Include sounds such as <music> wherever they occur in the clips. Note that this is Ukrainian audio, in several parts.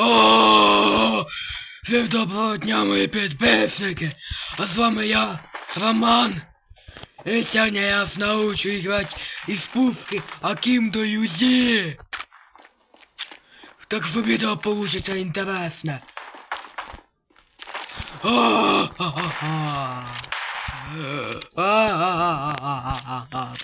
О, всім доброго дня, мої підписники! А з вами я, Роман. І сьогодні я вас научу играть із пуски Аким до Юзі. Так що відео получится інтересне.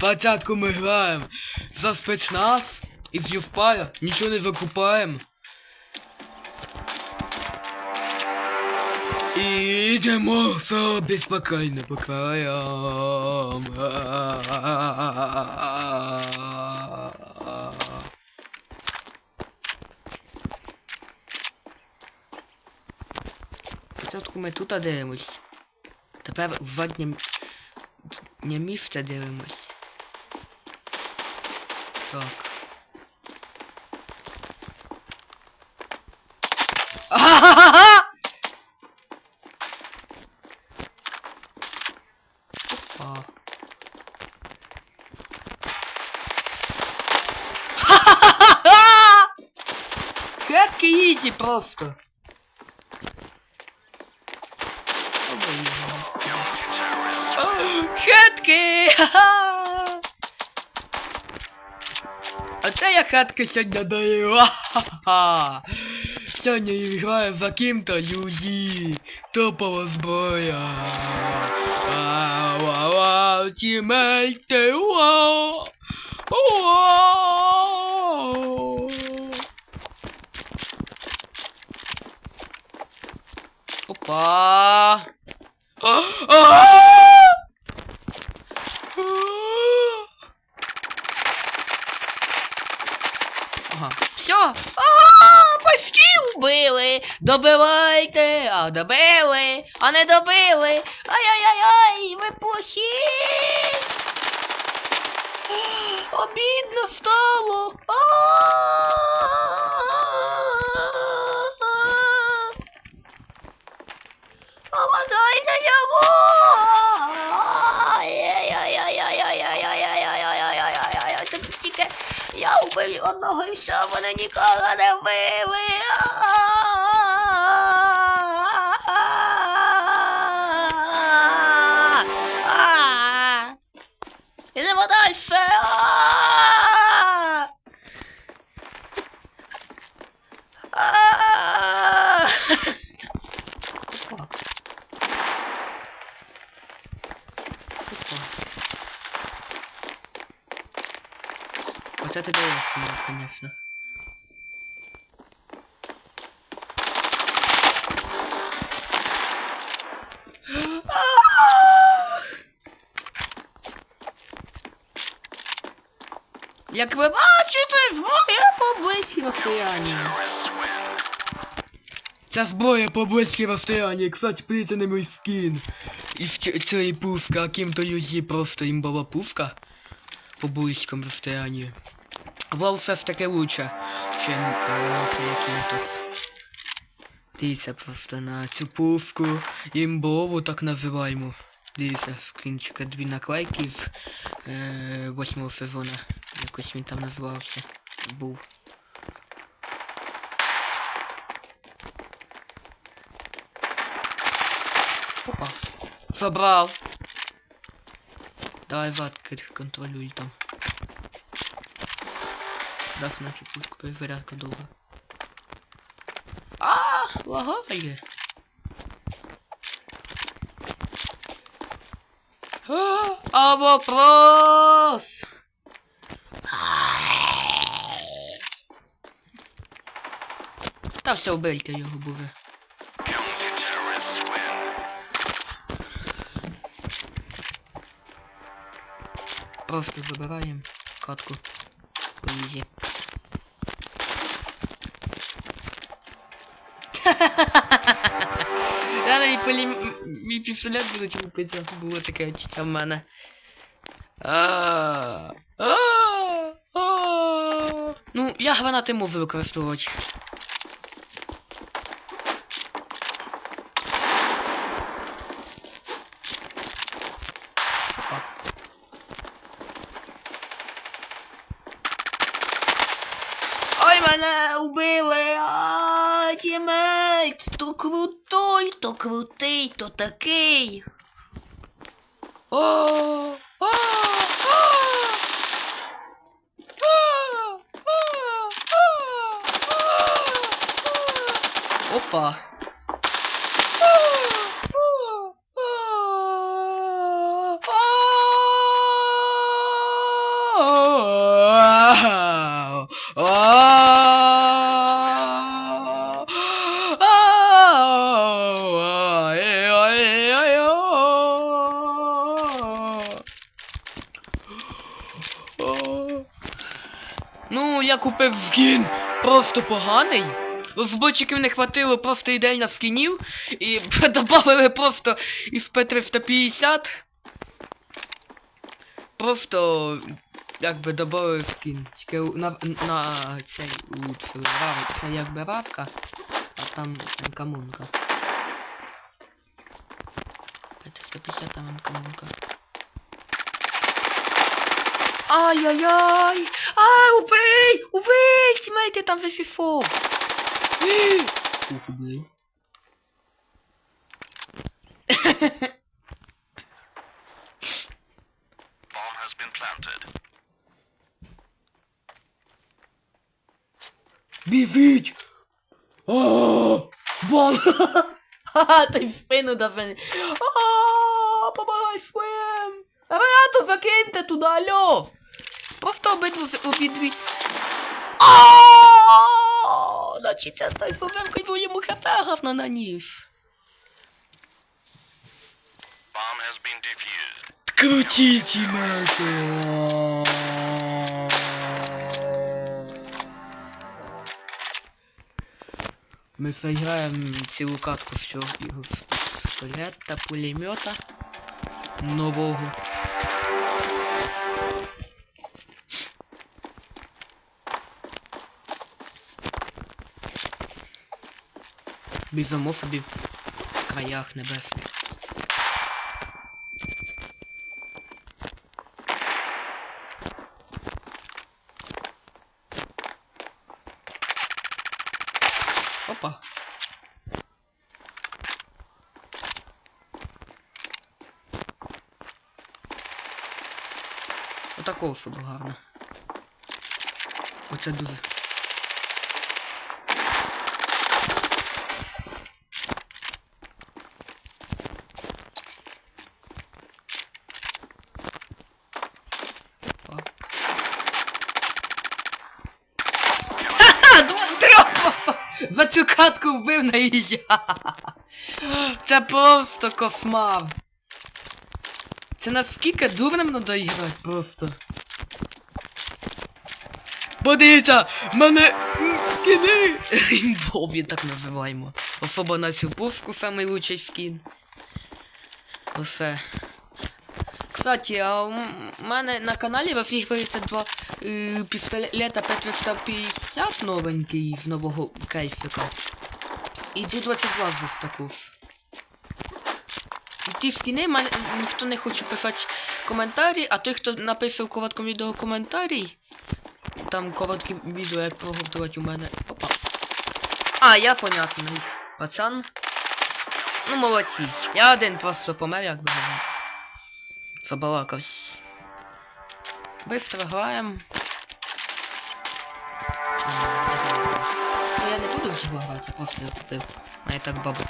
Початку ми граємо за спецназ із Юспая, нічого не закупаємо. I idziemy sobie spokojnie pokojom. środku my tutaj dymyś. To prawie uwagnie nie mi wtedy dymyś. Tak. Ahahaha! <laughs> Загадка изи просто. Хатки! А це я хатки сегодня даю. Сегодня играю за кем-то люди. Топова зброя. Вау, вау, вау, тімейте, вау. Вау. Опа. Ага. Все. А, почти вбили. Добивайте, а добили, а не добили. Ай-яй-яй-яй, ви плохі. Обідно стало. одного і все, вони нікого не вивели. Оце ти даєш, звісно. Як ви бачите, зброя по близькій розстоянні. Ця зброя по близькій розстоянні, кстати, пліться не мій скін. Із цієї пуска, а ким то юзі просто імбова пуска. По близькому розстоянні. Вол все ж таки лучше, чим е, це. Дивіться просто на цю пуску імбову так називаємо. Дивіться, скрінчика дві наклейки з е, восьмого сезону. Якось він там називався. Був. Опа. Собрал. Давай задки контролюй там. Дасть наче пуску перезарядка довго. А, лагає. А, вопрос. Та все, вбийте його буде. Просто забираємо катку. Поїзі. Я навіть полі... мій пістолет будуть лупитися. Було таке відчуття в мене. Ну, я гранати можу використовувати. Опа. Ой, мене убили! Ай! Тімейт, то крутой, то крутий, то такий. О, Опа. Ну, я купив скін просто поганий. Розбойчиків не хватило просто ідеально скінів і <laughs> добавили просто із П350. Просто якби добавили скін. Тільки на, на цей у цю рав- це якби равка, а там анкамунка. П350 там анкамунка. Ai, ai, ai. Ai, ubei, ubejcie, tam ze szifą. Był. Biwić! O! Bol! Haha, tá spinu da wen. O! Ah, Pomagaj swojem! A ah, to zakięte tudo dalio! Oh. Просто обидва з- обидві. А, Значить, це той сумемка йому хп говно наніс. Крутіть меки! Ми зіграємо цілу катку з цього його пістолета, пулемета нового. Біжимо собі в краях небесних. Опа. Отакого щоб гарно. Оце дуже. Опа. Ха-ха! Двох трьох просто за цю катку вбив на її. Це просто кошмар. Це наскільки дурним надо іграти просто. Подивіться, мене м, скіни. Імбобі так називаємо. Особо на цю пушку лучший скін. Усе. Кстати, а у мене на каналі розігрується два е, пістолета П350 новенький з нового кейсика. І G22 з також. Ті скіни мене ніхто не хоче писати коментарі, а той, хто напише в короткому відео коментарій, там коротке відео, як проготувати у мене. Опа. А, я понятний. Пацан. Ну, молодці. Я один просто помер, як би. Забалакався. Быстро граємо. Ну, я не буду в цього грати, я просто. А я так бабок.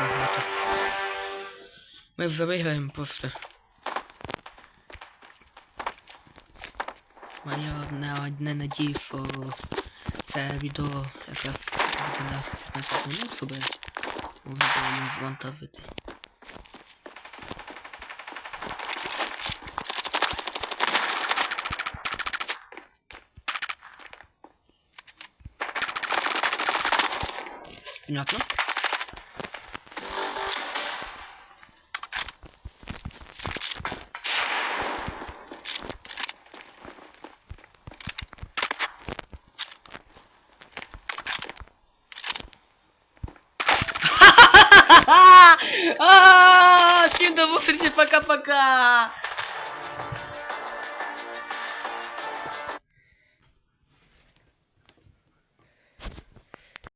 Багато. Ми вже виграємо просто. А я одне, одне надію, що це відео якраз буде на 15 минут, щоб було їм звантажити. Понятно? Всем до встречи, пока-пока!